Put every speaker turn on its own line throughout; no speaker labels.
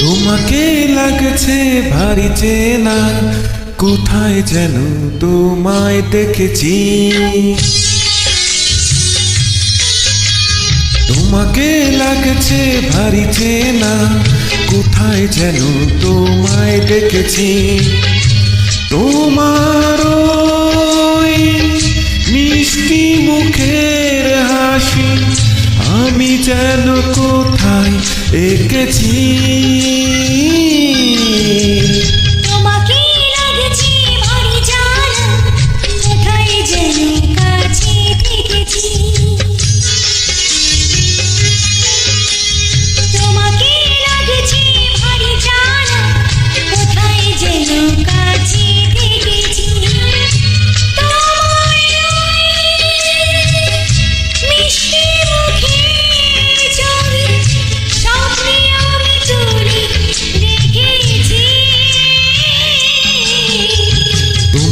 তোমাকে লাগছে ভারী চেনা, কোথায় যেন তোমায় দেখেছি? তোমাকে লাগছে ভারী চেনা, কোথায় যেন তোমায় দেখেছি? তোমার মিষ্টি মুখের হাসি, আমি যেন কোথায় এঁকেছি?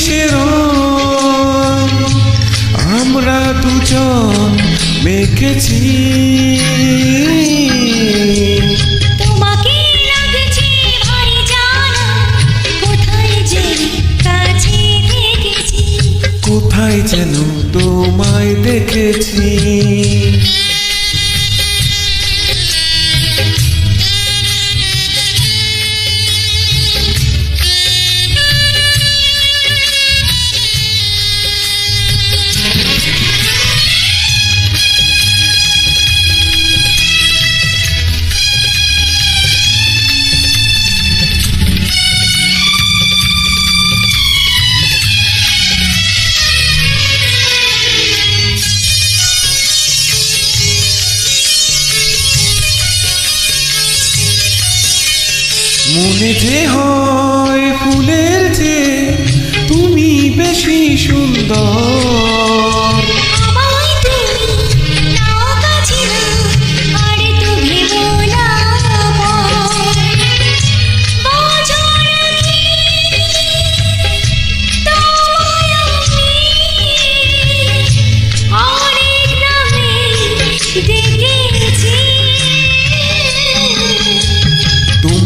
শান্তি রং আমরা দুজন মেখেছি।
কোথায়
যেন তোমায় দেখেছি। মনে যে হয় ফুলের যে তুমি বেশি সুন্দর।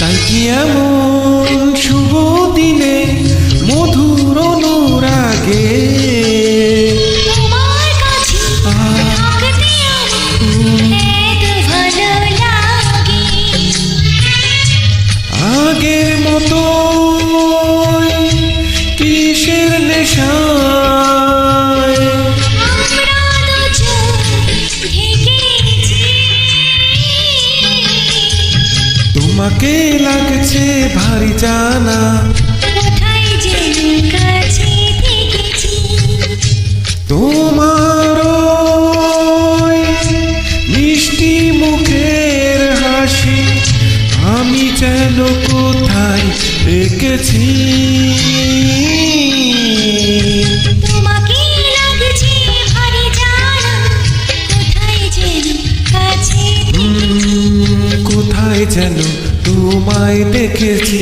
তাই কি এমন শুভ দিনে মধুর অনুরাগে? আগের মতো কিসের নেশায় তোমাকে লাগছে ভারী জানা তোমার ওই মিষ্টি মুখের হাসি আমি যেন কোথায়
কোথায় যেন
তোমায় দেখেছি